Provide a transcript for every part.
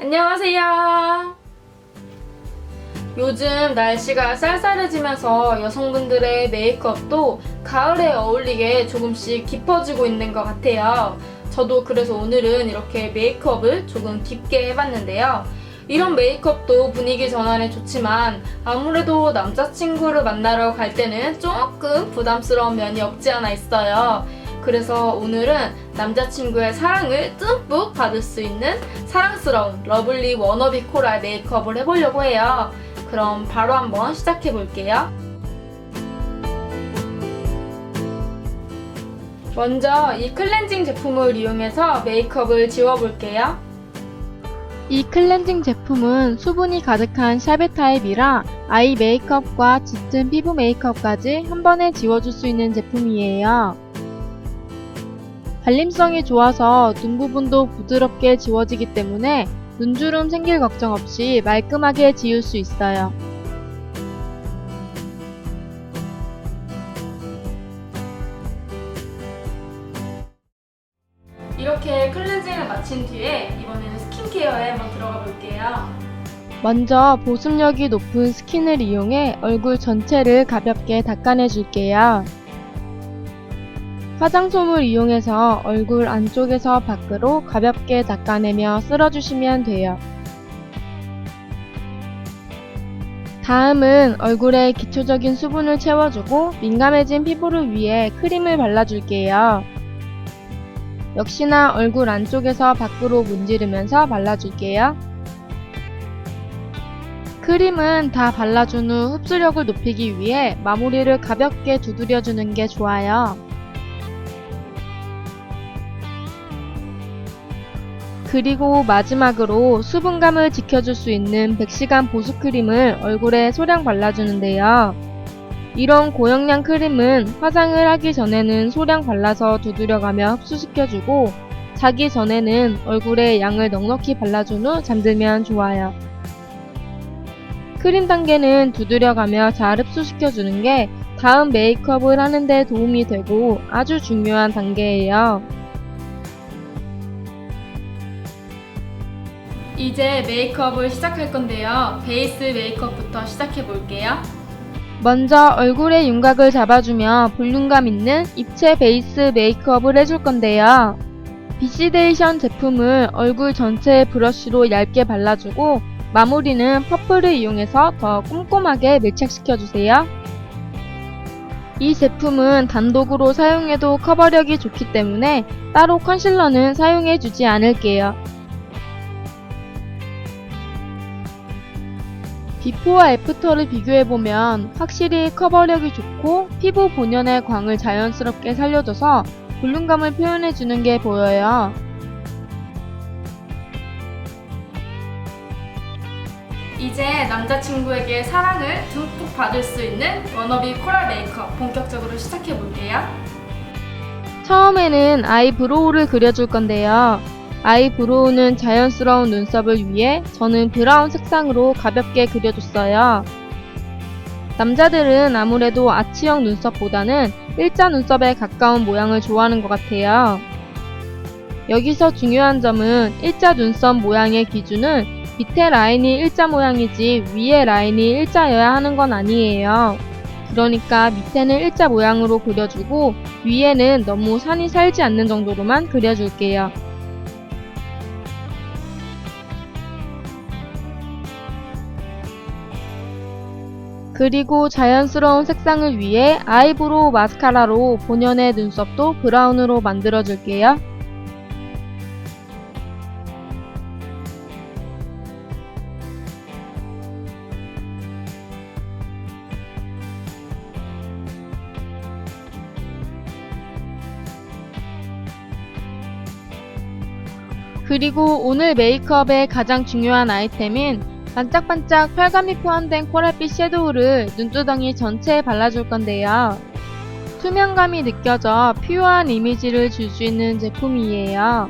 안녕하세요. 요즘 날씨가 쌀쌀해지면서 여성분들의 메이크업도 가을에 어울리게 조금씩 깊어지고 있는 것 같아요. 저도 그래서 오늘은 이렇게 메이크업을 조금 깊게 해봤는데요. 이런 메이크업도 분위기 전환에 좋지만 아무래도 남자친구를 만나러 갈 때는 조금 부담스러운 면이 없지 않아 있어요. 그래서 오늘은 남자친구의 사랑을 듬뿍 받을 수 있는 사랑스러운 러블리 워너비 코랄 메이크업을 해보려고 해요. 그럼 바로 한번 시작해 볼게요. 먼저 이 클렌징 제품을 이용해서 메이크업을 지워볼게요. 이 클렌징 제품은 수분이 가득한 샤베 타입이라 아이 메이크업과 짙은 피부 메이크업까지 한 번에 지워줄 수 있는 제품이에요. 발림성이 좋아서 눈 부분도 부드럽게 지워지기 때문에 눈주름 생길 걱정 없이 말끔하게 지울 수 있어요. 이렇게 클렌징을 마친 뒤에 이번에는 스킨케어에 한번 들어가 볼게요. 먼저 보습력이 높은 스킨을 이용해 얼굴 전체를 가볍게 닦아내 줄게요. 화장솜을 이용해서 얼굴 안쪽에서 밖으로 가볍게 닦아내며 쓸어주시면 돼요. 다음은 얼굴에 기초적인 수분을 채워주고 민감해진 피부를 위해 크림을 발라줄게요. 역시나 얼굴 안쪽에서 밖으로 문지르면서 발라줄게요. 크림은 다 발라준 후 흡수력을 높이기 위해 마무리를 가볍게 두드려주는 게 좋아요. 그리고 마지막으로 수분감을 지켜줄 수 있는 100시간 보습 크림을 얼굴에 소량 발라주는데요. 이런 고영량 크림은 화장을 하기 전에는 소량 발라서 두드려가며 흡수시켜주고 자기 전에는 얼굴에 양을 넉넉히 발라준 후 잠들면 좋아요. 크림 단계는 두드려가며 잘 흡수시켜주는 게 다음 메이크업을 하는데 도움이 되고 아주 중요한 단계예요. 이제 메이크업을 시작할 건데요. 베이스 메이크업부터 시작해 볼게요. 먼저 얼굴의 윤곽을 잡아주며 볼륨감 있는 입체 베이스 메이크업을 해줄 건데요. 비시데이션 제품을 얼굴 전체에 브러쉬로 얇게 발라주고 마무리는 퍼플을 이용해서 더 꼼꼼하게 밀착시켜주세요. 이 제품은 단독으로 사용해도 커버력이 좋기 때문에 따로 컨실러는 사용해주지 않을게요. 비포와 애프터를 비교해보면 확실히 커버력이 좋고 피부 본연의 광을 자연스럽게 살려줘서 볼륨감을 표현해주는 게 보여요. 이제 남자친구에게 사랑을 듬뿍 받을 수 있는 워너비 코랄 메이크업 본격적으로 시작해 볼게요. 처음에는 아이브로우를 그려줄 건데요. 아이 브로우는 자연스러운 눈썹을 위해 저는 브라운 색상으로 가볍게 그려줬어요. 남자들은 아무래도 아치형 눈썹보다는 일자 눈썹에 가까운 모양을 좋아하는 것 같아요. 여기서 중요한 점은 일자 눈썹 모양의 기준은 밑에 라인이 일자 모양이지 위에 라인이 일자여야 하는 건 아니에요. 그러니까 밑에는 일자 모양으로 그려주고 위에는 너무 산이 살지 않는 정도로만 그려줄게요. 그리고 자연스러운 색상을 위해 아이브로우 마스카라로 본연의 눈썹도 브라운으로 만들어줄게요. 그리고 오늘 메이크업의 가장 중요한 아이템인 반짝반짝 펄감이 표현된 코랄빛 섀도우를 눈두덩이 전체에 발라줄 건데요. 투명감이 느껴져 퓨어한 이미지를 줄 수 있는 제품이에요.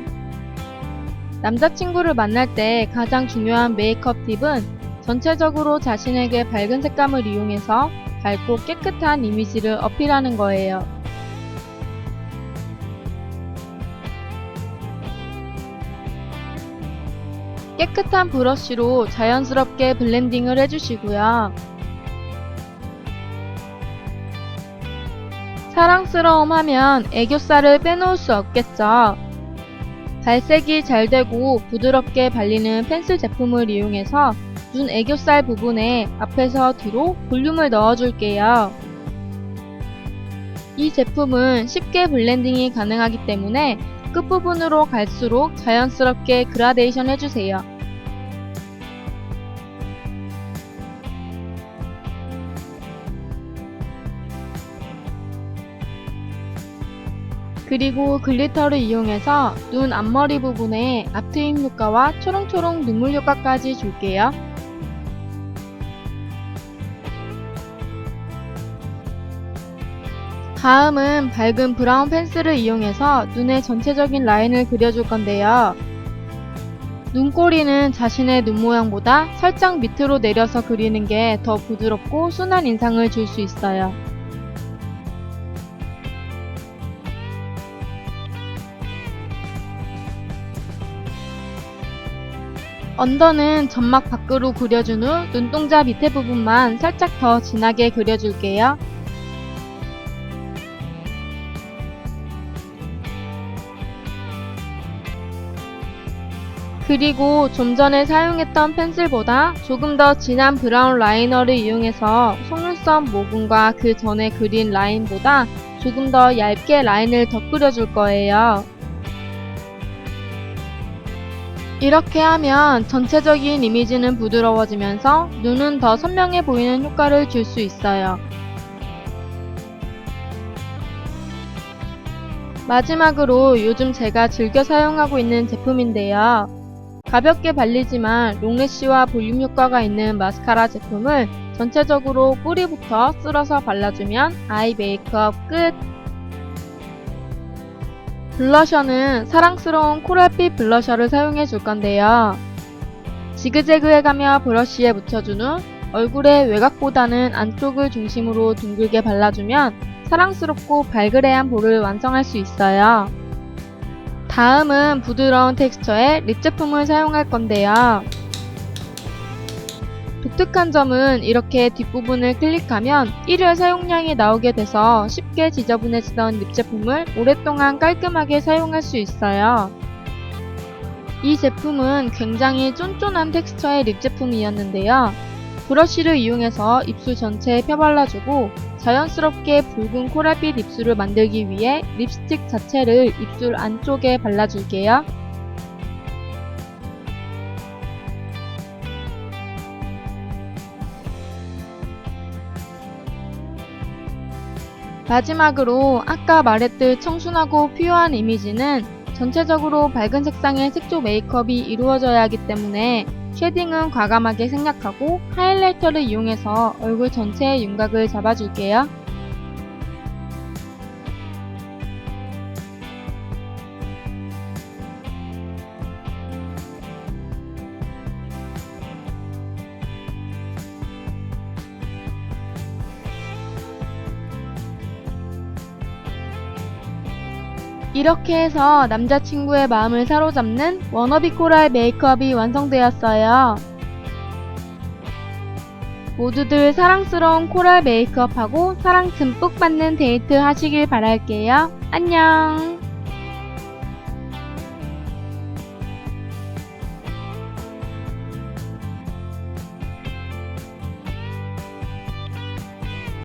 남자친구를 만날 때 가장 중요한 메이크업 팁은 전체적으로 자신에게 밝은 색감을 이용해서 밝고 깨끗한 이미지를 어필하는 거예요. 깨끗한 브러쉬로 자연스럽게 블렌딩을 해주시고요. 사랑스러움 하면 애교살을 빼놓을 수 없겠죠. 발색이 잘 되고 부드럽게 발리는 펜슬 제품을 이용해서 눈 애교살 부분에 앞에서 뒤로 볼륨을 넣어줄게요. 이 제품은 쉽게 블렌딩이 가능하기 때문에 끝부분으로 갈수록 자연스럽게 그라데이션 해주세요. 그리고 글리터를 이용해서 눈 앞머리 부분에 앞트임 효과와 초롱초롱 눈물 효과까지 줄게요. 다음은 밝은 브라운 펜슬을 이용해서 눈의 전체적인 라인을 그려줄 건데요. 눈꼬리는 자신의 눈 모양보다 살짝 밑으로 내려서 그리는 게 더 부드럽고 순한 인상을 줄 수 있어요. 언더는 점막 밖으로 그려준 후 눈동자 밑에 부분만 살짝 더 진하게 그려줄게요. 그리고 좀 전에 사용했던 펜슬보다 조금 더 진한 브라운 라이너를 이용해서 속눈썹 모근과 그 전에 그린 라인보다 조금 더 얇게 라인을 더 그려줄 거예요. 이렇게 하면 전체적인 이미지는 부드러워지면서 눈은 더 선명해 보이는 효과를 줄 수 있어요. 마지막으로 요즘 제가 즐겨 사용하고 있는 제품인데요. 가볍게 발리지만 롱래쉬와 볼륨 효과가 있는 마스카라 제품을 전체적으로 뿌리부터 쓸어서 발라주면 아이 메이크업 끝! 블러셔는 사랑스러운 코랄빛 블러셔를 사용해 줄 건데요. 지그재그해 가며 브러쉬에 묻혀준 후 얼굴의 외곽보다는 안쪽을 중심으로 둥글게 발라주면 사랑스럽고 발그레한 볼을 완성할 수 있어요. 다음은 부드러운 텍스처의 립 제품을 사용할 건데요. 독특한 점은 이렇게 뒷부분을 클릭하면 일회 사용량이 나오게 돼서 쉽게 지저분해지던 립 제품을 오랫동안 깔끔하게 사용할 수 있어요. 이 제품은 굉장히 쫀쫀한 텍스처의 립 제품이었는데요. 브러쉬를 이용해서 입술 전체에 펴발라주고 자연스럽게 붉은 코랄빛 입술을 만들기 위해 립스틱 자체를 입술 안쪽에 발라줄게요. 마지막으로 아까 말했듯 청순하고 퓨어한 이미지는 전체적으로 밝은 색상의 색조 메이크업이 이루어져야 하기 때문에 쉐딩은 과감하게 생략하고 하이라이터를 이용해서 얼굴 전체의 윤곽을 잡아줄게요. 이렇게 해서 남자친구의 마음을 사로잡는 워너비 코랄 메이크업이 완성되었어요. 모두들 사랑스러운 코랄 메이크업하고 사랑 듬뿍 받는 데이트 하시길 바랄게요. 안녕!